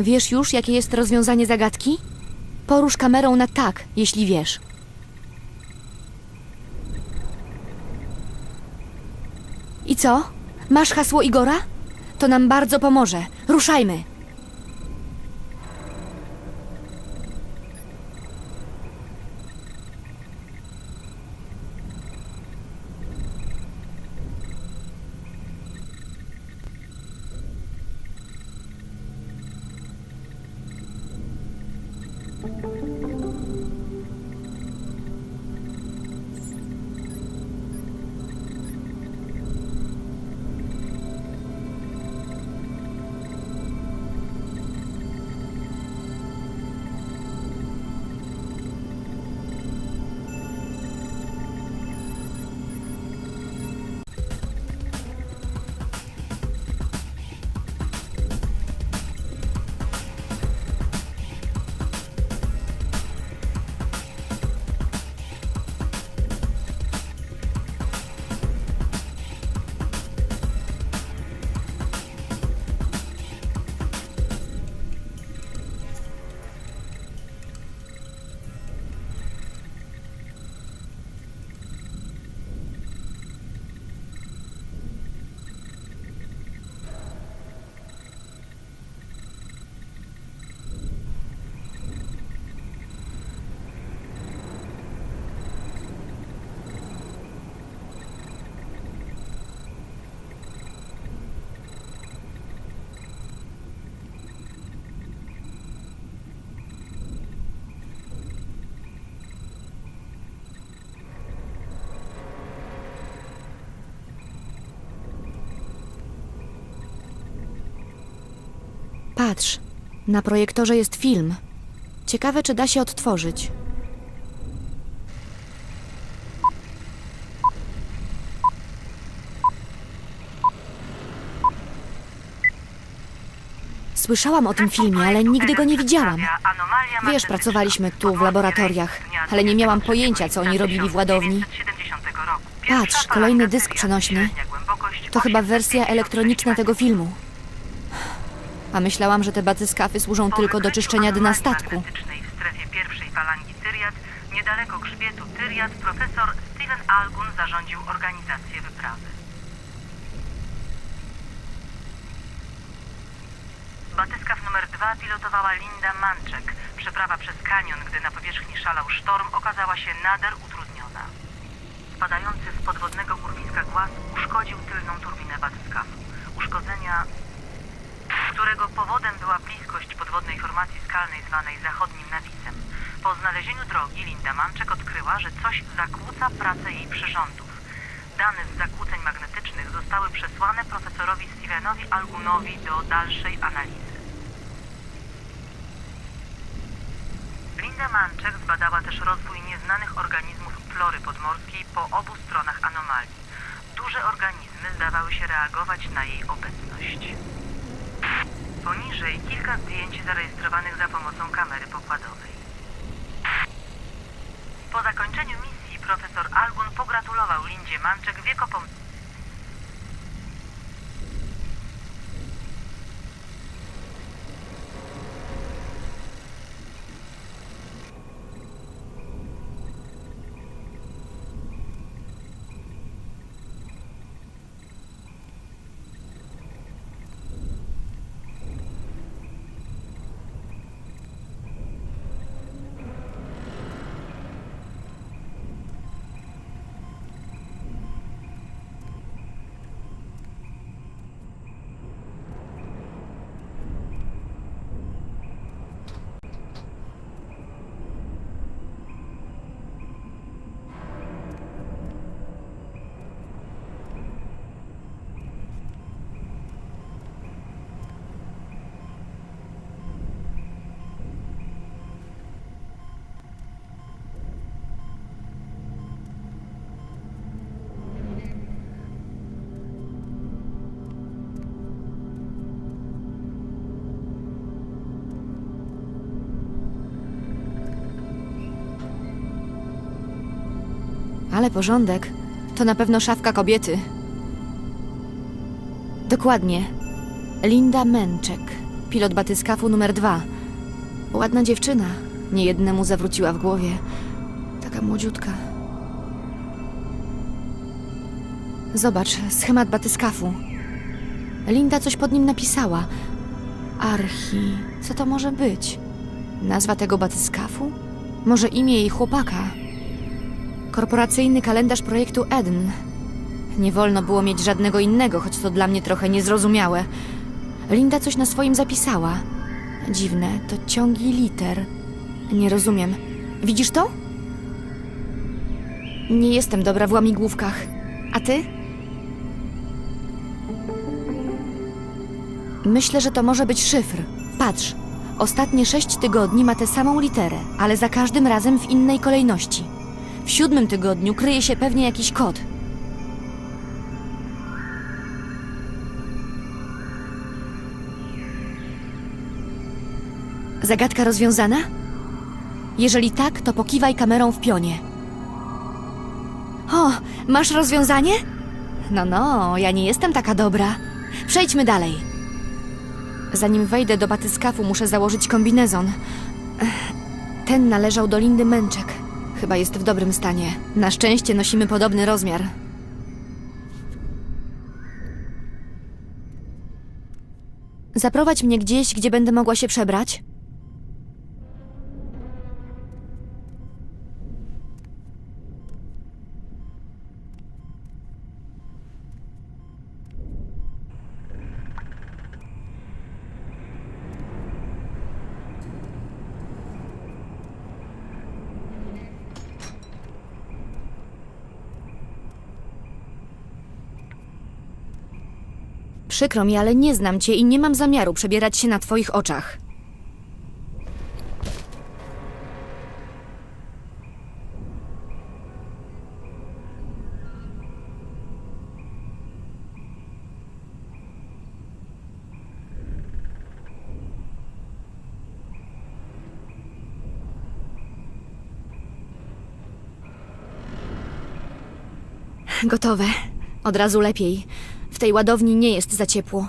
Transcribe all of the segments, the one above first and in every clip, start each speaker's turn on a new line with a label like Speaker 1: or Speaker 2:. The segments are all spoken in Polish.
Speaker 1: Wiesz już, jakie jest rozwiązanie zagadki? Porusz kamerą na tak, jeśli wiesz. I co? Masz hasło Igora? To nam bardzo pomoże. Ruszajmy. Patrz, na projektorze jest film. Ciekawe, czy da się odtworzyć. Słyszałam o tym filmie, ale nigdy go nie widziałam. Wiesz, pracowaliśmy tu w laboratoriach, ale nie miałam pojęcia, co oni robili w ładowni. Patrz, kolejny dysk przenośny. To chyba wersja elektroniczna tego filmu. A myślałam, że te batyskafy służą tylko do czyszczenia dna statku.
Speaker 2: w strefie pierwszej falangi Tyriat, niedaleko grzbietu Tyriat, profesor Steven Algun zarządził organizację wyprawy. Batyskaw numer dwa pilotowała Linda Manczek. Przeprawa przez kanion, gdy na powierzchni szalał sztorm, okazała się nader utrudniona. Spadający z podwodnego urwiska głaz uszkodził tylną turbinę batyskafu. Uszkodzenia którego powodem była bliskość podwodnej formacji skalnej zwanej zachodnim nawisem. Po znalezieniu drogi Linda Manczek odkryła, że coś zakłóca pracę jej przyrządów. Dane z zakłóceń magnetycznych zostały przesłane profesorowi Stevenowi Algunowi do dalszej analizy. Linda Manczek zbadała też rozwój nieznanych organizmów flory podmorskiej po obu stronach anomalii. Duże organizmy zdawały się reagować na jej obecność. Poniżej kilka zdjęć zarejestrowanych za pomocą kamery pokładowej. Po zakończeniu misji profesor Algun pogratulował Lindzie Manczek wiekopom...
Speaker 1: Ale porządek. To na pewno szafka kobiety. Dokładnie. Linda Męczek. pilot batyskafu numer dwa. Ładna dziewczyna. Niejednemu zawróciła w głowie. Taka młodziutka. Zobacz, schemat batyskafu. Linda coś pod nim napisała. Archi. Co to może być? Nazwa tego batyskafu? Może imię jej chłopaka? Korporacyjny kalendarz projektu Eden. Nie wolno było mieć żadnego innego, choć to dla mnie trochę niezrozumiałe. Linda coś na swoim zapisała. Dziwne, to ciągi liter. Nie rozumiem. Widzisz to? Nie jestem dobra w łamigłówkach. A ty? Myślę, że to może być szyfr. Patrz. Ostatnie sześć tygodni ma tę samą literę, ale za każdym razem w innej kolejności. W siódmym tygodniu kryje się pewnie jakiś kod. Zagadka rozwiązana? Jeżeli tak, to pokiwaj kamerą w pionie. O, masz rozwiązanie? No, no, ja nie jestem taka dobra. Przejdźmy dalej. Zanim wejdę do batyskafu, muszę założyć kombinezon. Ten należał do Lindy Męczek. Chyba jest w dobrym stanie. Na szczęście nosimy podobny rozmiar. Zaprowadź mnie gdzieś, gdzie będę mogła się przebrać. Przykro mi, ale nie znam cię i nie mam zamiaru przebierać się na twoich oczach. Gotowe. Od razu lepiej. Tej ładowni nie jest za ciepło.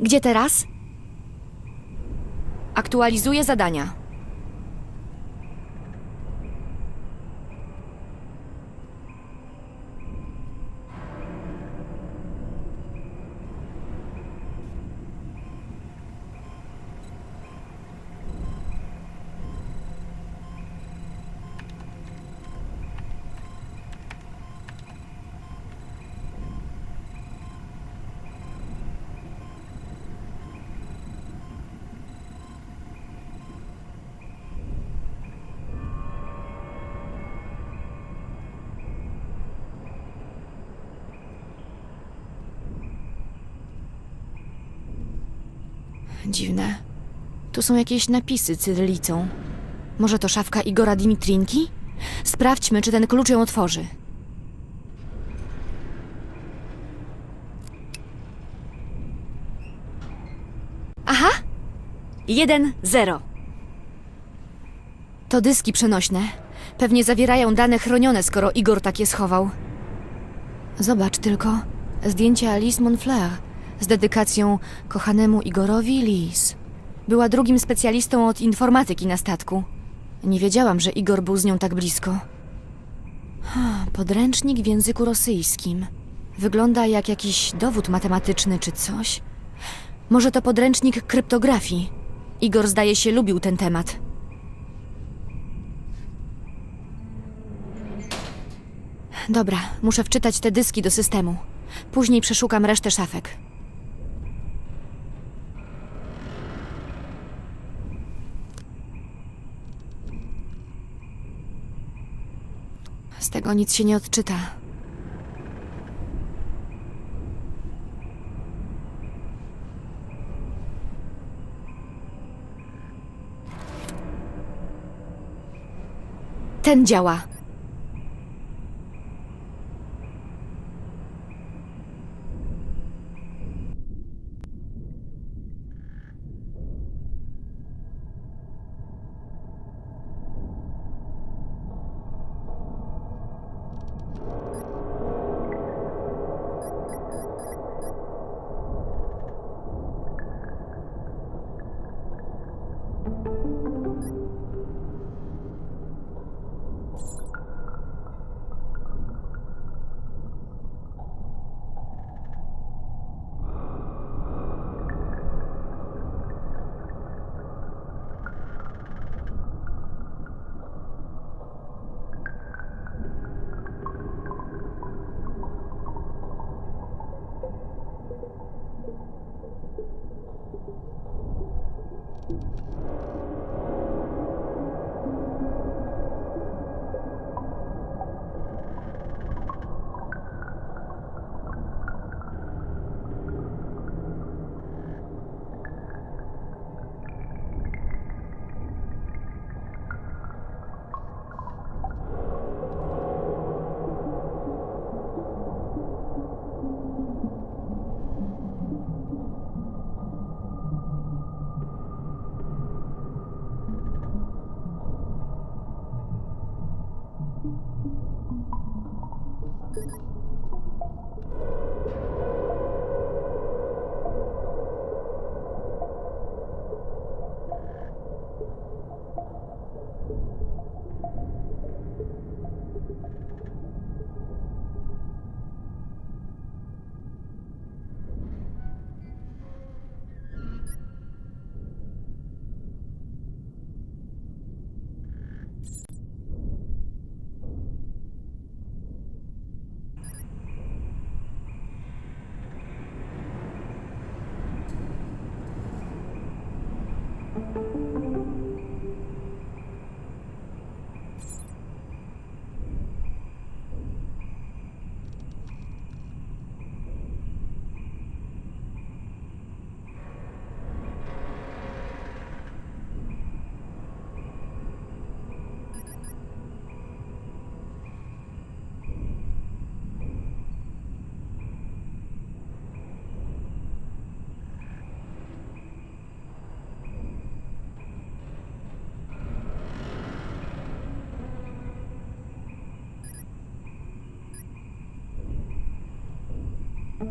Speaker 1: Gdzie teraz? Aktualizuję zadania. Dziwne. Tu są jakieś napisy cyrylicą. Może to szafka Igora Dimitrinki? Sprawdźmy, czy ten klucz ją otworzy. Aha! Jeden, zero. To dyski przenośne. Pewnie zawierają dane chronione, skoro Igor takie schował. Zobacz tylko. Zdjęcie Alice Monfleur z dedykacją kochanemu Igorowi Lis. Była drugim specjalistą od informatyki na statku. Nie wiedziałam, że Igor był z nią tak blisko. Podręcznik w języku rosyjskim. Wygląda jak jakiś dowód matematyczny czy coś. Może to podręcznik kryptografii. Igor zdaje się lubił ten temat. Dobra, muszę wczytać te dyski do systemu. Później przeszukam resztę szafek. Tego nic się nie odczyta. Ten działa. Thank you.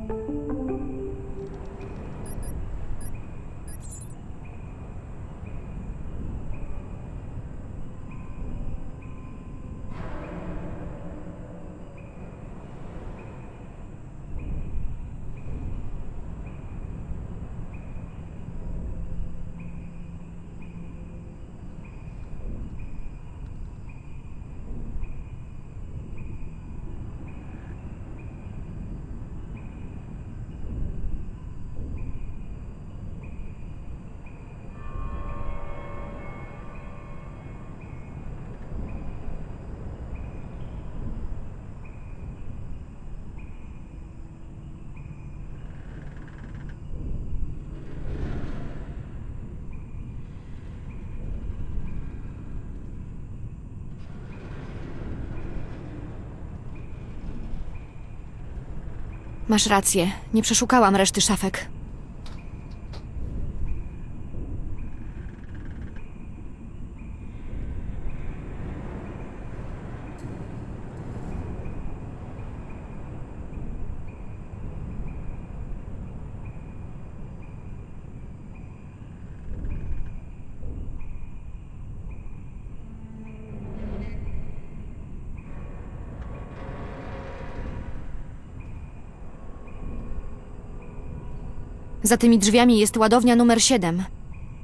Speaker 1: Música Masz rację, nie przeszukałam reszty szafek. Za tymi drzwiami jest ładownia numer 7.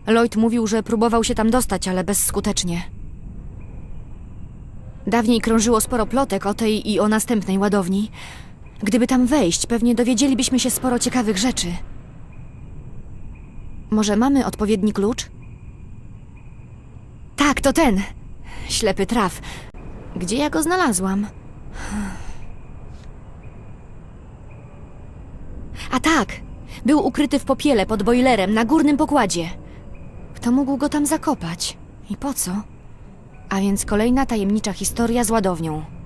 Speaker 1: Lloyd mówił, że próbował się tam dostać, ale bezskutecznie. Dawniej krążyło sporo plotek o tej i o następnej ładowni. Gdyby tam wejść, pewnie dowiedzielibyśmy się sporo ciekawych rzeczy. Może mamy odpowiedni klucz? Tak, to ten. Ślepy traf. Gdzie ja go znalazłam? A tak, był ukryty w popiele pod bojlerem na górnym pokładzie. Kto mógł go tam zakopać? I po co? A więc kolejna tajemnicza historia z ładownią.